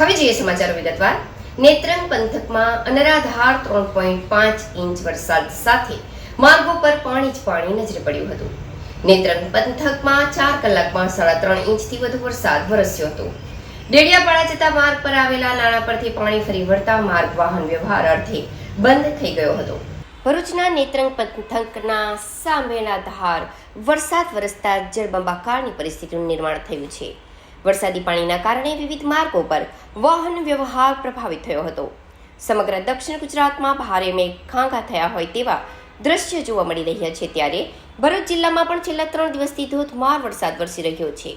હવે જોઈએ સમાચારો વિગતવાર. નેત્રંગ પંથકમાં અનરાધાર ત્રણ પોઈન્ટ પાંચ ઇંચ વરસાદ સાથે માર્ગો પર પાણી જ પાણી નજરે પડ્યું હતું. નેત્રંગ પંથકમાં ચાર કલાકમાં સાડા ત્રણ ઇંચથી વધુ વરસાદ વરસ્યો હતો. ડેડિયાપાડા જતા માર્ગ પર આવેલા નાળા પરથી પાણી ફરી વળતા માર્ગ વાહન વ્યવહાર અર્થે બંધ થઈ ગયો હતો. ભરૂચના નેત્રંગ પંથકના સામેના ધાર વરસાદ વરસતા જળબંબાકારની પરિસ્થિતિનું નિર્માણ થયું છે. વરસાદી પાણીના કારણે વિવિધ માર્ગો પર વાહન વ્યવહાર પ્રભાવિત થયો હતો. સમગ્ર દક્ષિણ ગુજરાતમાં ભારે મેઘ ખાંખા થયા હોય તેવા દ્રશ્ય જોવા મળી રહ્યા છે ત્યારે ભરૂચ જિલ્લામાં પણ છેલ્લા ત્રણ દિવસથી ધોધમાર વરસાદ વરસી રહ્યો છે.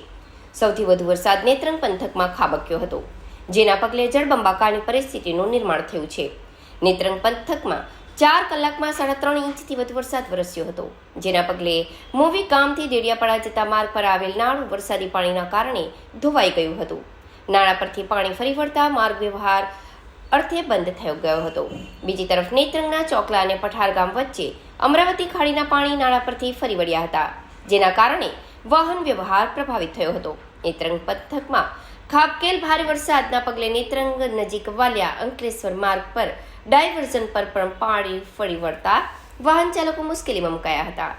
સૌથી વધુ વરસાદ નેત્રંગ પંથકમાં ખાબક્યો હતો, જેના પગલે જળબંબાકારની પરિસ્થિતિનું નિર્માણ થયું છે. નેત્રંગ પંથકમાં ચાર કલાકમાં સાડા ત્રણ ઇંચથી વધુ વરસાદ વરસ્યો હતો, જેના પગલે મોવી ગામથી દેડિયાપાડા જતા માર્ગ પર આવેલ નાળું વરસાદી પાણીના કારણે ધોવાઈ ગયું હતું. નાળા પરથી પાણી ફરી વળતા માર્ગ વ્યવહાર અર્થે બંધ થયો ગયો હતો. બીજી તરફ નેત્રંગના ચોકલા અને પઠાર ગામ વચ્ચે અમરાવતી ખાડીના પાણી નાળા પરથી ફરી વળ્યા હતા, જેના કારણે વાહન વ્યવહાર પ્રભાવિત થયો હતો. નેત્રંગ પંથકમાં ખાબકેલ ભારે વરસાદના પગલે નેત્રંગ નજીક વાલિયા અંકલેશ્વર માર્ગ પર ડાયવર્ઝન પર પણ પાણી ફરી વળતા વાહન ચાલકો મુશ્કેલીમાં મુકાયા હતા.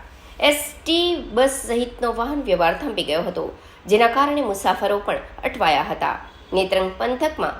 એસટી બસ સહિતનો વાહન વ્યવહાર થંભી ગયો હતો, જેના કારણે મુસાફરો પણ અટવાયા હતા. નેત્રંગ પંથકમાં